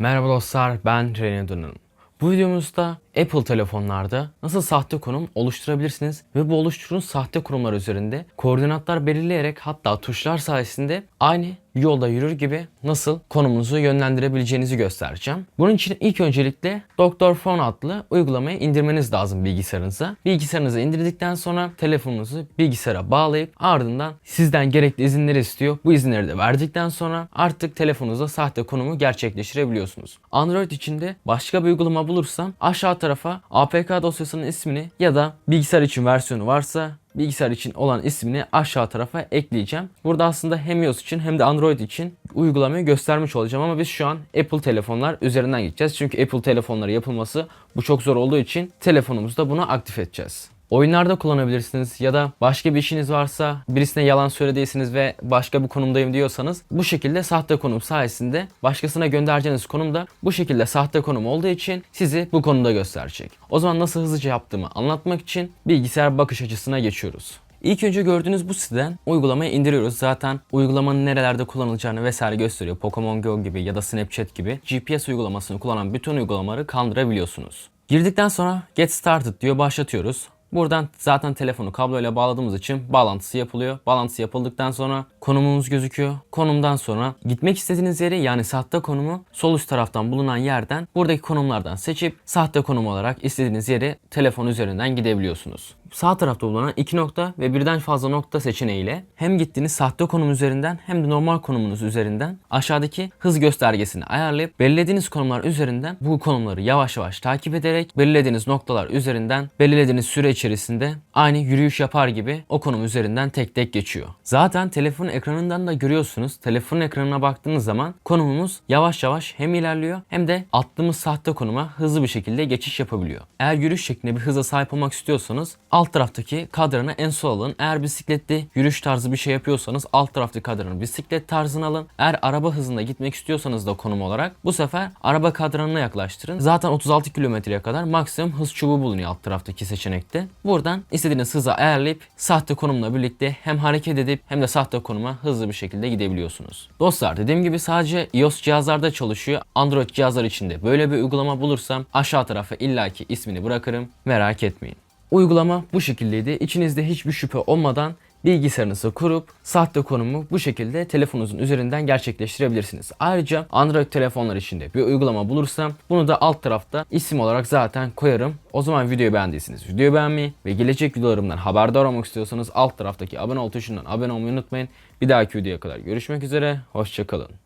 Merhaba dostlar, ben Rene Dunun. Bu videomuzda Apple telefonlarda nasıl sahte konum oluşturabilirsiniz ve bu oluşturduğunuz sahte konumlar üzerinde koordinatlar belirleyerek hatta tuşlar sayesinde aynı yolda yürür gibi nasıl konumunuzu yönlendirebileceğinizi göstereceğim. Bunun için ilk öncelikle Doktor Phone adlı uygulamayı indirmeniz lazım bilgisayarınıza. Bilgisayarınıza indirdikten sonra telefonunuzu bilgisayara bağlayıp ardından sizden gerekli izinleri istiyor. Bu izinleri de verdikten sonra artık telefonunuzda sahte konumu gerçekleştirebiliyorsunuz. Android içinde başka bir uygulama bulursam aşağı tarafa APK dosyasının ismini ya da bilgisayar için versiyonu varsa bilgisayar için olan ismini aşağı tarafa ekleyeceğim. Burada aslında hem iOS için hem de Android için uygulamayı göstermiş olacağım ama biz şu an Apple telefonlar üzerinden gideceğiz. Çünkü Apple telefonları yapılması bu çok zor olduğu için telefonumuzda bunu aktif edeceğiz. Oyunlarda kullanabilirsiniz ya da başka bir işiniz varsa birisine yalan söylediyseniz ve başka bir konumdayım diyorsanız bu şekilde sahte konum sayesinde başkasına göndereceğiniz konum da bu şekilde sahte konum olduğu için sizi bu konumda gösterecek. O zaman nasıl hızlıca yaptığımı anlatmak için bilgisayar bakış açısına geçiyoruz. İlk önce gördüğünüz bu siteden uygulamayı indiriyoruz. Zaten uygulamanın nerelerde kullanılacağını vesaire gösteriyor. Pokemon Go gibi ya da Snapchat gibi GPS uygulamasını kullanan bütün uygulamaları kandırabiliyorsunuz. Girdikten sonra Get Started diyor başlatıyoruz. Buradan zaten telefonu kabloyla bağladığımız için bağlantısı yapılıyor. Bağlantısı yapıldıktan sonra konumumuz gözüküyor. Konumdan sonra gitmek istediğiniz yeri yani sahte konumu sol üst taraftan bulunan yerden buradaki konumlardan seçip sahte konum olarak istediğiniz yere telefon üzerinden gidebiliyorsunuz. Sağ tarafta bulunan iki nokta ve birden fazla nokta seçeneğiyle hem gittiğiniz sahte konum üzerinden hem de normal konumunuz üzerinden aşağıdaki hız göstergesini ayarlayıp belirlediğiniz konumlar üzerinden bu konumları yavaş yavaş takip ederek belirlediğiniz noktalar üzerinden belirlediğiniz süre içerisinde aynı yürüyüş yapar gibi o konum üzerinden tek tek geçiyor. Zaten telefonun ekranından da görüyorsunuz. Telefonun ekranına baktığınız zaman konumumuz yavaş yavaş hem ilerliyor hem de attığımız sahte konuma hızlı bir şekilde geçiş yapabiliyor. Eğer yürüyüş şeklinde bir hıza sahip olmak istiyorsanız alt taraftaki kadranı en sol alın. Eğer bisikletli yürüyüş tarzı bir şey yapıyorsanız alt taraftaki kadranı bisiklet tarzına alın. Eğer araba hızında gitmek istiyorsanız da konum olarak bu sefer araba kadranına yaklaştırın. Zaten 36 kilometreye kadar maksimum hız çubuğu bulunuyor alt taraftaki seçenekte. Buradan istediğiniz hıza ayarlayıp sahte konumla birlikte hem hareket edip hem de sahte konuma hızlı bir şekilde gidebiliyorsunuz. Dostlar dediğim gibi sadece iOS cihazlarda çalışıyor. Android cihazlar içinde böyle bir uygulama bulursam aşağı tarafa illaki ismini bırakırım. Merak etmeyin. Uygulama bu şekildeydi. İçinizde hiçbir şüphe olmadan bilgisayarınızı kurup sahte konumu bu şekilde telefonunuzun üzerinden gerçekleştirebilirsiniz. Ayrıca Android telefonlar içinde bir uygulama bulursam bunu da alt tarafta isim olarak zaten koyarım. O zaman videoyu beğendiyseniz videoyu beğenmeyi ve gelecek videolarımdan haberdar olmak istiyorsanız alt taraftaki abone ol tuşundan abone olmayı unutmayın. Bir dahaki videoya kadar görüşmek üzere. Hoşçakalın.